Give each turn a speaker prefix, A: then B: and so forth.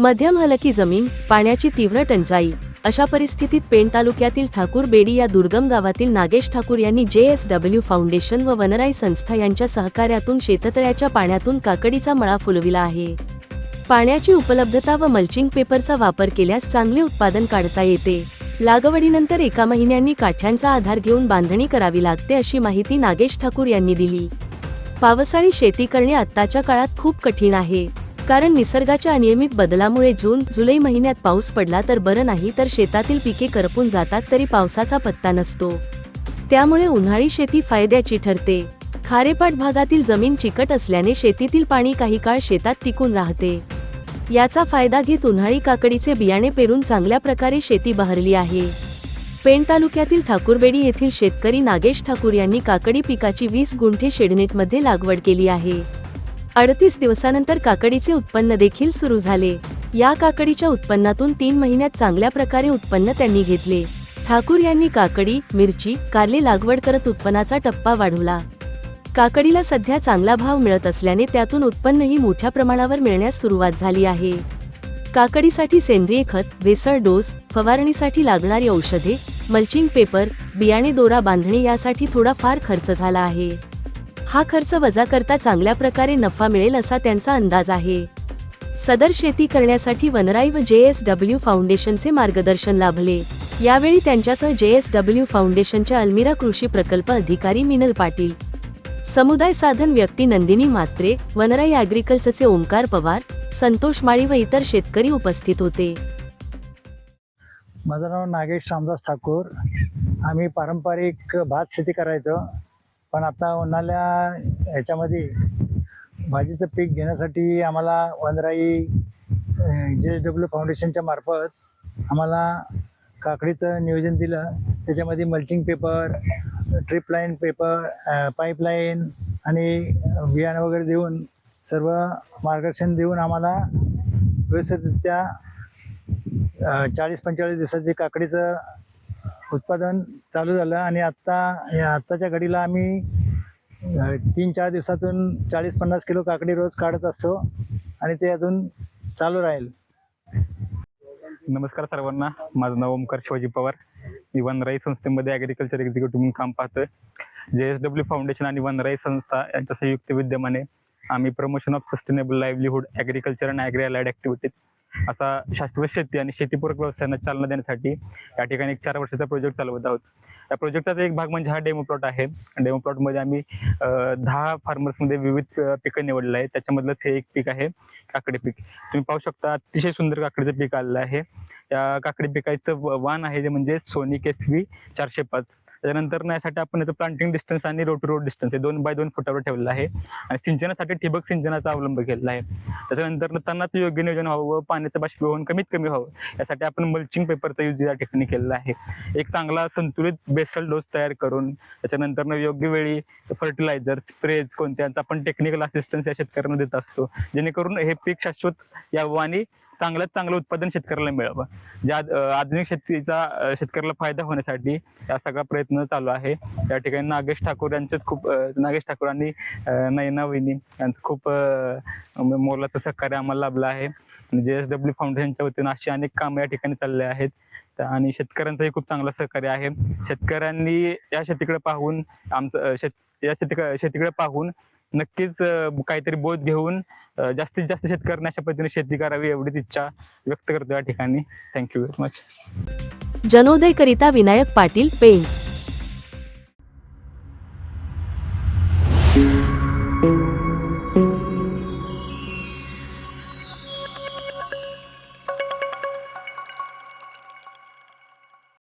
A: मध्यम हलकी जमीन पाण्याची तीव्र टंचाई. अशा परिस्थितीत पेण तालुक्यातील ठाकूर बेडी या दुर्गम गावातील नागेश ठाकूर यांनी जे एस डब्ल्यू फाउंडेशन व वनराई संस्था यांच्या सहकार्यातून शेततळ्याच्या पाण्यातून काकडीचा मळा फुलविला आहे. पाण्याची उपलब्धता व मल्चिंग पेपरचा वापर केल्यास चांगले उत्पादन काढता येते. लागवडीनंतर एका महिन्यांनी काठ्यांचा आधार घेऊन बांधणी करावी लागते अशी माहिती नागेश ठाकूर यांनी दिली. पावसाळी शेती करणे आत्ताच्या काळात खूप कठीण आहे. कारण निसर्गाच्या अनियमित बदलामुळे जून जुलै महिन्यात पाऊस पडला तर बरं नाही तर शेतातील पिके करपून जातात तरी पावसाचा पत्ता नसतो. त्यामुळे उन्हाळी शेती फायद्याची ठरते. खारेपाट भागातील जमीन चिकट असल्याने शेतीतील पाणी काही काळ शेतात टिकून राहते. याचा फायदा घेत उन्हाळी काकडीचे बियाणे पेरून चांगल्या प्रकारे शेती बहरली आहे. पेण तालुक्यातील ठाकूरबेडी येथील शेतकरी नागेश ठाकूर यांनी काकडी पिकाची वीस गुंठे शेडनेटमध्ये लागवड केली आहे. अडतीस दिवसानंतर काकडीचे उत्पन्न देखील सुरू झाले. या काकडीच्या उत्पन्नातून तीन महिन्यात चांगल्या प्रकारे उत्पन्न त्यांनी घेतले. ठाकूर यांनी काकडी मिरची कारले लागवड करत उत्पन्नाचा टप्पा वाढवला. काकडीला सध्या चांगला भाव मिळत असल्याने त्यातून उत्पन्नही मोठ्या प्रमाणावर मिळण्यास सुरुवात झाली आहे. काकडीसाठी सेंद्रिय खत भेसळ डोस फवारणीसाठी लागणारी औषधे मल्चिंग पेपर बियाणे दोरा बांधणे यासाठी थोडाफार खर्च झाला आहे. हा खर्च वजा करता चांगल्या प्रकारे नफा मिळेल असा त्यांचा अंदाज आहे. सदर शेती करण्यासाठी वनराई व जे एस डब्ल्यू फाउंडेशनचे मार्गदर्शन लाभले. यावेळी त्यांच्यासह जे एस डब्ल्यू फाउंडेशनच्या अल्मिरा कृषी प्रकल्प अधिकारी मिनल पाटील समुदाय साधन व्यक्ती नंदिनी म्हात्रे वनराई ॲग्रिकल्चरचे ओंकार पवार संतोष माळी व इतर शेतकरी उपस्थित होते.
B: माझं नाव नागेश रामदास ठाकूर. आम्ही पारंपरिक भात शेती करायचो. पण आता उन्हाळ्या ह्याच्यामध्ये भाजीचं पीक घेण्यासाठी आम्हाला वनराई जे डब्ल्यू फाउंडेशनच्या मार्फत आम्हाला काकडीचं नियोजन दिलं. त्याच्यामध्ये mulching paper drip line paper pipeline आणि बियाणं वगैरे देऊन सर्व मार्गदर्शन देऊन आम्हाला व्यवस्थितरित्या चाळीस पंचेचाळीस दिवसाची काकडीचं उत्पादन चालू झालं आणि आत्ता आत्ताच्या घडीला आम्ही तीन चार दिवसातून चाळीस पन्नास किलो काकडी रोज काढत असतो आणि ते अजून चालू राहील.
C: नमस्कार सर्वांना. माझं नाव ओमकार शिवाजी पवार. मी वनराई संस्थेमध्ये ॲग्रिकल्चर एक्झिक्युटिव्ह म्हणून काम पाहतोय. जे एस डब्ल्यू फाउंडेशन आणि वनराई संस्था यांच्या संयुक्त विद्यमाने आम्ही promotion of sustainable livelihood agriculture and agri allied activities असा शाश्वत शेती आणि शेतीपूरक व्यवसायांना चालना देण्यासाठी या ठिकाणी एक चार वर्षाचा प्रोजेक्ट चालवत आहोत. या प्रोजेक्टचा एक भाग म्हणजे हा डेमो प्लॉट आहे. डेमो प्लॉटमध्ये आम्ही दहा फार्मर्समध्ये विविध पिकं निवडलं आहे त्याच्यामधलंच हे एक पीक आहे काकडी पीक. तुम्ही पाहू शकता अतिशय सुंदर काकडीचं पीक आलेलं आहे. या काकडी पिकाचं व- वाण आहे जे म्हणजे सोनी केसवी चारशे पाच. त्याच्यानंतर यासाठी आपण याचं प्लांटिंग डिस्टन्स आणि रोड टू रोड डिस्टन्स हे दोन बाय दोन फुटावर ठेवलं आहे. आणि सिंचनासाठी ठिबक सिंचनाचा अवलंब केलेला आहे. त्याच्यानंतर त्यांनाच योग्य नियोजन व्हावं व पाण्याचं बाष्पीभवन कमीत कमी व्हावं. यासाठी आपण मल्चिंग पेपरचा यूज या ठिकाणी केलेला आहे. एक चांगला संतुलित बेसल डोस तयार करून त्याच्यानंतर योग्य वेळी फर्टिलायझर स्प्रेज कोणत्या आपण टेक्निकल असिस्टन्स या शेतकऱ्यांना देत असतो. जेणेकरून हे पीक शाश्वत यावं आणि चांगल्यात चांगलं उत्पादन शेतकऱ्याला मिळावं. ज्या आधुनिक शेतीचा शेतकऱ्याला फायदा होण्यासाठी या सगळा प्रयत्न चालू आहे. या ठिकाणी नागेश ठाकूर यांचेच खूप नागेश ठाकूर आणि नयना वहिनी यांचं खूप म्हणजे मोलाचं सहकार्य आम्हाला लाभलं आहे. जे एस डब्ल्यू फाउंडेशनच्या वतीनं अशी अनेक कामं या ठिकाणी चालले आहेत. आणि शेतकऱ्यांचंही खूप चांगलं सहकार्य आहे. शेतकऱ्यांनी या शेतीकडे पाहून आमचं शेत या शेती शेतीकडे पाहून नक्कीच काहीतरी बोध घेऊन जास्तीत जास्त शेतकऱ्यांनी अशा पद्धतीने शेती करावी एवढीच इच्छा व्यक्त करतो या ठिकाणी. थँक्यू व्हेरी मच
A: जनोदयकरिता विनायक पाटील पेंट